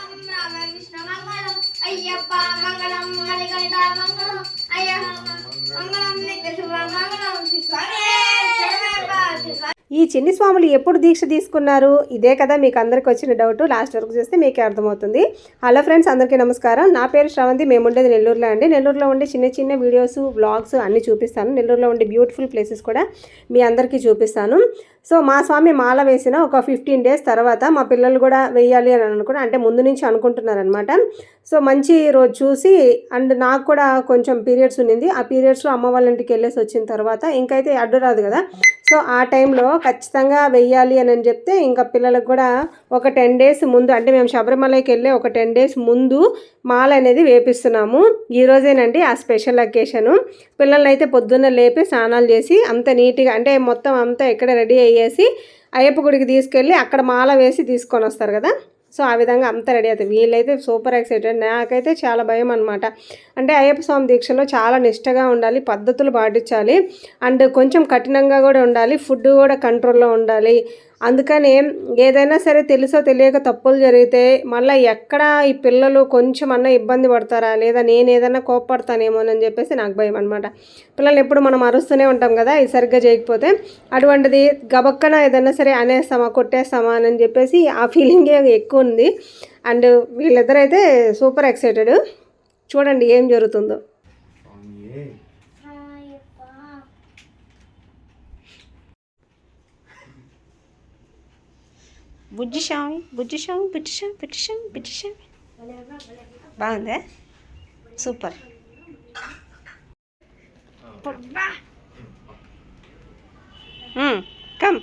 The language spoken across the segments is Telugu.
రామకృష్ణ మంగళం అయ్యప్ప మంగళం మంగళం మంగళం మంగళం స్వామి ఈ చిన్ని స్వాములు ఎప్పుడు దీక్ష తీసుకున్నారు? ఇదే కదా మీకు అందరికి వచ్చిన డౌట్. లాస్ట్ వరకు చూస్తే మీకే అర్థమవుతుంది. హలో ఫ్రెండ్స్ అందరికీ నమస్కారం. నా పేరు శ్రవంతి మేము ఉండేది నెల్లూరులో అండి. నెల్లూరులో ఉండే చిన్న చిన్న వీడియోస్ వ్లాగ్స్ అన్నీ చూపిస్తాను. నెల్లూరులో ఉండే బ్యూటిఫుల్ ప్లేసెస్ కూడా మీ అందరికీ చూపిస్తాను. సో మా స్వామి మాల వేసిన ఒక ఫిఫ్టీన్ డేస్ తర్వాత మా పిల్లలు కూడా వేయాలి అని అనుకున్నా అంటే ముందు నుంచి అనుకుంటున్నారనమాట సో మంచి రోజు చూసి అండ్ నాకు కూడా కొంచెం పీరియడ్స్ ఉన్నింది ఆ పీరియడ్స్లో అమ్మ వాళ్ళ ఇంటికి వెళ్ళేసి వచ్చిన తర్వాత ఇంకైతే అడ్డు రాదు కదా. సో ఆ టైంలో ఖచ్చితంగా వెయ్యాలి అని అని చెప్తే ఇంకా పిల్లలకు కూడా ఒక టెన్ డేస్ ముందు అంటే మేము శబరిమలకి వెళ్ళే ఒక టెన్ డేస్ ముందు మాల అనేది వేపిస్తున్నాము. ఈరోజేనండి ఆ స్పెషల్ అకేషను. పిల్లల్ని అయితే పొద్దున్న లేపి స్నానాలు చేసి అంత నీట్గా అంటే మొత్తం అంతా ఎక్కడ రెడీ అయ్యేసి అయ్యప్ప గుడికి తీసుకెళ్ళి అక్కడ మాల వేసి తీసుకొని వస్తారు కదా. సో ఆ విధంగా అంతా రెడీ అవుతుంది వీళ్ళైతే సూపర్ ఎక్సైటెడ్. నాకైతే చాలా భయం అనమాట అంటే అయ్యప్ప స్వామి దీక్షలో చాలా నిష్టగా ఉండాలి పద్ధతులు పాటించాలి. అండ్ కొంచెం కఠినంగా కూడా ఉండాలి ఫుడ్ కూడా కంట్రోల్లో ఉండాలి. అందుకని ఏదైనా సరే తెలుసో తెలియక తప్పులు జరిగితే మళ్ళీ ఎక్కడ ఈ పిల్లలు కొంచెం అన్న ఇబ్బంది పడతారా? లేదా నేను ఏదైనా కోప్పడతానేమోనని చెప్పేసి నాకు భయం అనమాట పిల్లలు ఎప్పుడు మనం అరుస్తూనే ఉంటాం కదా ఇది సరిగ్గా చేయకపోతే. అటువంటిది గబక్కన ఏదైనా సరే అనేస్తామా కొట్టేస్తామా అని చెప్పేసి ఆ ఫీలింగే ఎక్కువ ఉంది. అండ్ వీళ్ళిద్దరైతే సూపర్ ఎక్సైటెడ్. చూడండి ఏం జరుగుతుందో అయ్యప్ప బుజ్జి స్వామి బుజ్జి స్వామి బుజ్జి స్వామి బుజ్జి స్వామి బుజ్జి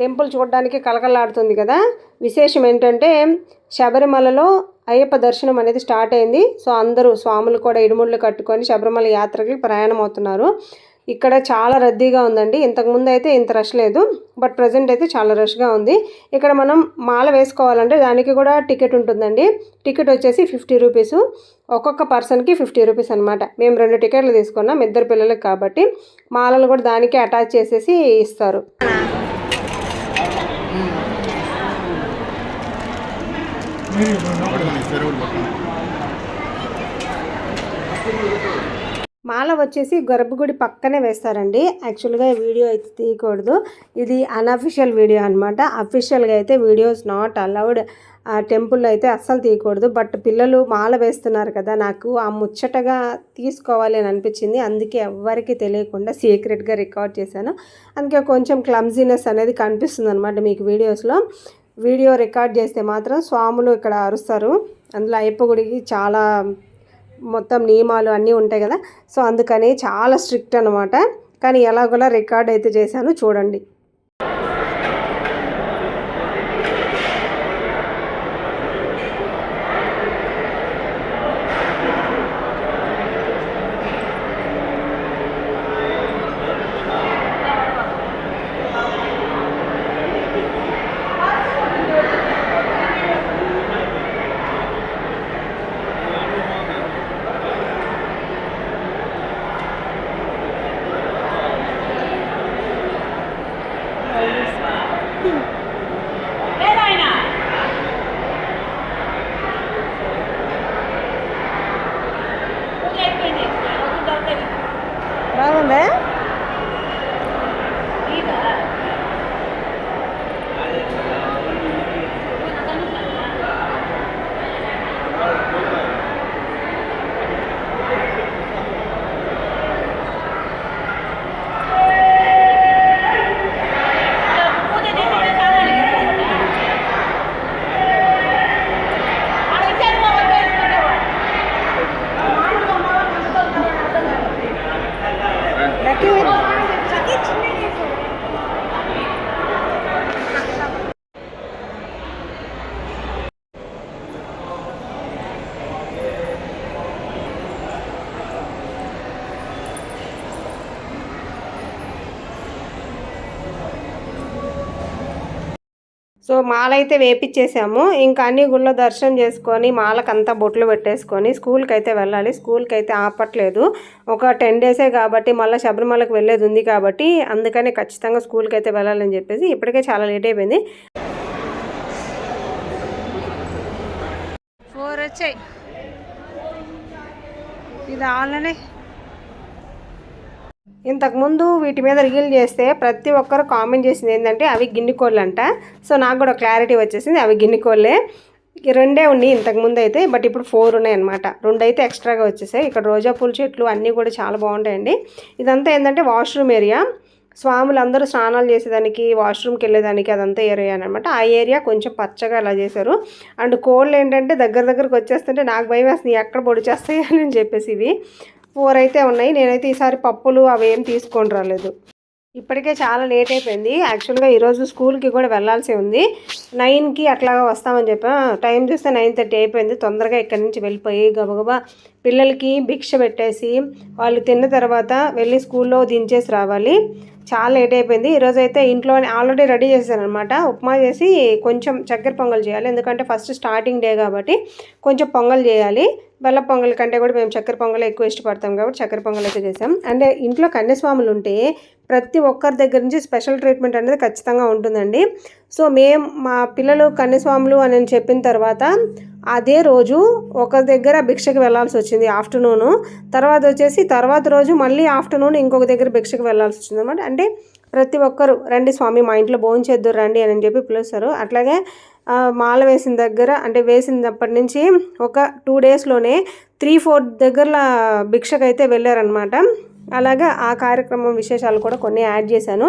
టెంపుల్ చూడడానికి కలకలాడుతుంది కదా. విశేషం ఏంటంటే శబరిమలలో అయ్యప్ప దర్శనం అనేది స్టార్ట్ అయింది. సో అందరూ స్వాములు కూడా ఇడుముళ్ళు కట్టుకొని శబరిమల యాత్రకి ప్రయాణం అవుతున్నారు ఇక్కడ చాలా రద్దీగా ఉందండి. ఇంతకుముందు అయితే ఇంత రష్ లేదు. బట్ ప్రజెంట్ అయితే చాలా రష్గా ఉంది. ఇక్కడ మనం మాల వేసుకోవాలంటే దానికి కూడా టికెట్ ఉంటుందండి. టికెట్ వచ్చేసి ఫిఫ్టీ రూపీస్. ఒక్కొక్క పర్సన్కి ఫిఫ్టీ రూపీస్ అనమాట మేము రెండు టికెట్లు తీసుకున్నాం. ఇద్దరు పిల్లలకి కాబట్టి మాలలు కూడా దానికి అటాచ్ చేసేసి ఇస్తారు. మాల వచ్చేసి గర్భగుడి పక్కనే వేస్తారండి. యాక్చువల్గా వీడియో అయితే తీయకూడదు. ఇది అన్అఫిషియల్ వీడియో అనమాట అఫీషియల్గా అయితే వీడియోస్ నాట్ అలౌడ్ ఆ టెంపుల్లో అయితే అస్సలు తీయకూడదు. బట్ పిల్లలు మాల వేస్తున్నారు కదా నాకు ఆ ముచ్చటగా తీసుకోవాలి అని అనిపించింది. అందుకే ఎవ్వరికీ తెలియకుండా సీక్రెట్గా రికార్డ్ చేశాను. అందుకే కొంచెం క్లమ్జీనెస్ అనేది కనిపిస్తుంది అనమాట మీకు వీడియోస్లో వీడియో రికార్డ్ చేస్తే మాత్రం స్వాములు ఇక్కడ అరుస్తారు. అందులో అయ్యప్ప గుడికి చాలా మొత్తం నియమాలు అన్నీ ఉంటాయి కదా. సో అందుకని చాలా స్ట్రిక్ట్ అనమాట కానీ ఎలాగోలా రికార్డ్ అయితే చేశాను. చూడండి. సో మాల అయితే వేపించేసాము ఇంకా అన్ని గుళ్ళో దర్శనం చేసుకొని మాలకంతా బొట్లు పెట్టేసుకొని స్కూల్కి అయితే వెళ్ళాలి. స్కూల్కి అయితే ఆపట్లేదు. ఒక టెన్ డేసే కాబట్టి మళ్ళీ శబరిమలకు వెళ్ళేది ఉంది కాబట్టి అందుకని ఖచ్చితంగా స్కూల్కి అయితే వెళ్ళాలని చెప్పేసి ఇప్పటికే చాలా లేట్ అయిపోయింది. ఫోర్ వచ్చాయి. ఇది ఆల్రెడీ ఇంతకుముందు వీటి మీద రీల్ చేస్తే ప్రతి ఒక్కరు కామెంట్ చేసింది ఏంటంటే అవి గిన్నె కోళ్ళు అంట సో నాకు కూడా క్లారిటీ వచ్చేసింది అవి గిన్నె కోళ్ళే రెండే ఉన్నాయి ఇంతకుముందు అయితే బట్ ఇప్పుడు ఫోర్ ఉన్నాయి అనమాట రెండు అయితే ఎక్స్ట్రాగా వచ్చేసాయి. ఇక్కడ రోజా పూల చెట్లు అన్నీ కూడా చాలా బాగుంటాయండి. ఇదంతా ఏంటంటే వాష్రూమ్ ఏరియా. స్వాములు అందరూ స్నానాలు చేసేదానికి వాష్రూమ్కి వెళ్ళేదానికి అదంతా ఏరియా అనమాట ఆ ఏరియా కొంచెం పచ్చగా అలా చేశారు. అండ్ కోళ్ళు ఏంటంటే దగ్గర దగ్గరకు వచ్చేస్తుంటే నాకు భయం వేస్తుంది ఎక్కడ పొడి చేస్తాయి అని చెప్పేసి ఇవి. ఫోర్ అయితే ఉన్నాయి. నేనైతే ఈసారి పప్పులు అవి ఏం తీసుకొని రాలేదు. ఇప్పటికే చాలా లేట్ అయిపోయింది. యాక్చువల్గా ఈరోజు స్కూల్కి కూడా వెళ్ళాల్సి ఉంది. నైన్కి అట్లాగా వస్తామని చెప్పా. టైం చూస్తే నైన్ థర్టీ అయిపోయింది. తొందరగా ఇక్కడి నుంచి వెళ్ళిపోయి గబగబా పిల్లలకి భిక్ష పెట్టేసి వాళ్ళు తిన్న తర్వాత వెళ్ళి స్కూల్లో దించేసి రావాలి. చాలా లేట్ అయిపోయింది. ఈరోజు అయితే ఇంట్లో ఆల్రెడీ రెడీ చేశాను అనమాట ఉప్మా చేసి కొంచెం చక్కెర పొంగల్ చేయాలి. ఎందుకంటే ఫస్ట్ స్టార్టింగ్ డే కాబట్టి కొంచెం పొంగల్ చేయాలి. బెల్ల పొంగల్ కంటే కూడా మేము చక్కెర పొంగల్ ఎక్కువ ఇష్టపడతాం కాబట్టి చక్కెర పొంగల్ అయితే చేసాం అంటే ఇంట్లో కన్యస్వాములు ఉంటే ప్రతి ఒక్కరి దగ్గర నుంచి స్పెషల్ ట్రీట్మెంట్ అనేది ఖచ్చితంగా ఉంటుందండి. సో మేము మా పిల్లలు కన్యస్వాములు అని చెప్పిన తర్వాత అదే రోజు ఒక దగ్గర భిక్షకు వెళ్ళాల్సి వచ్చింది ఆఫ్టర్నూను. తర్వాత వచ్చేసి తర్వాత రోజు మళ్ళీ ఆఫ్టర్నూన్ ఇంకొక దగ్గర భిక్షకు వెళ్ళాల్సి వచ్చింది అనమాట అంటే ప్రతి ఒక్కరు రండి స్వామి మా ఇంట్లో భోజనం చేద్దరు రండి అని చెప్పి పిలుస్తారు. అట్లాగే మాల వేసిన దగ్గర అంటే వేసినప్పటి నుంచి ఒక టూ డేస్లోనే త్రీ ఫోర్ దగ్గరల భిక్షకైతే వెళ్ళారనమాట అలాగా ఆ కార్యక్రమం విశేషాలు కూడా కొన్ని యాడ్ చేశాను.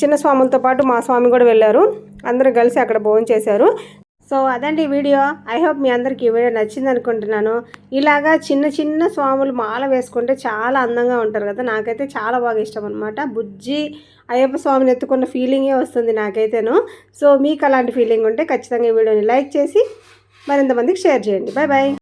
చిన్న స్వాములతో పాటు మా స్వామి కూడా వెళ్ళారు. అందరూ కలిసి అక్కడ భోజనం చేశారు సో అదండి వీడియో. ఐ హోప్ మీ అందరికీ ఈ వీడియో నచ్చింది అనుకుంటున్నాను. ఇలాగా చిన్న చిన్న స్వాములు మాల వేసుకుంటే చాలా అందంగా ఉంటారు కదా. నాకైతే చాలా బాగా ఇష్టం అనమాట బుజ్జి అయ్యప్ప స్వామిని ఎత్తుకున్న ఫీలింగే వస్తుంది నాకైతేను. సో మీకు అలాంటి ఫీలింగ్ ఉంటే ఖచ్చితంగా ఈ వీడియోని లైక్ చేసి మరింతమందికి షేర్ చేయండి. Bye bye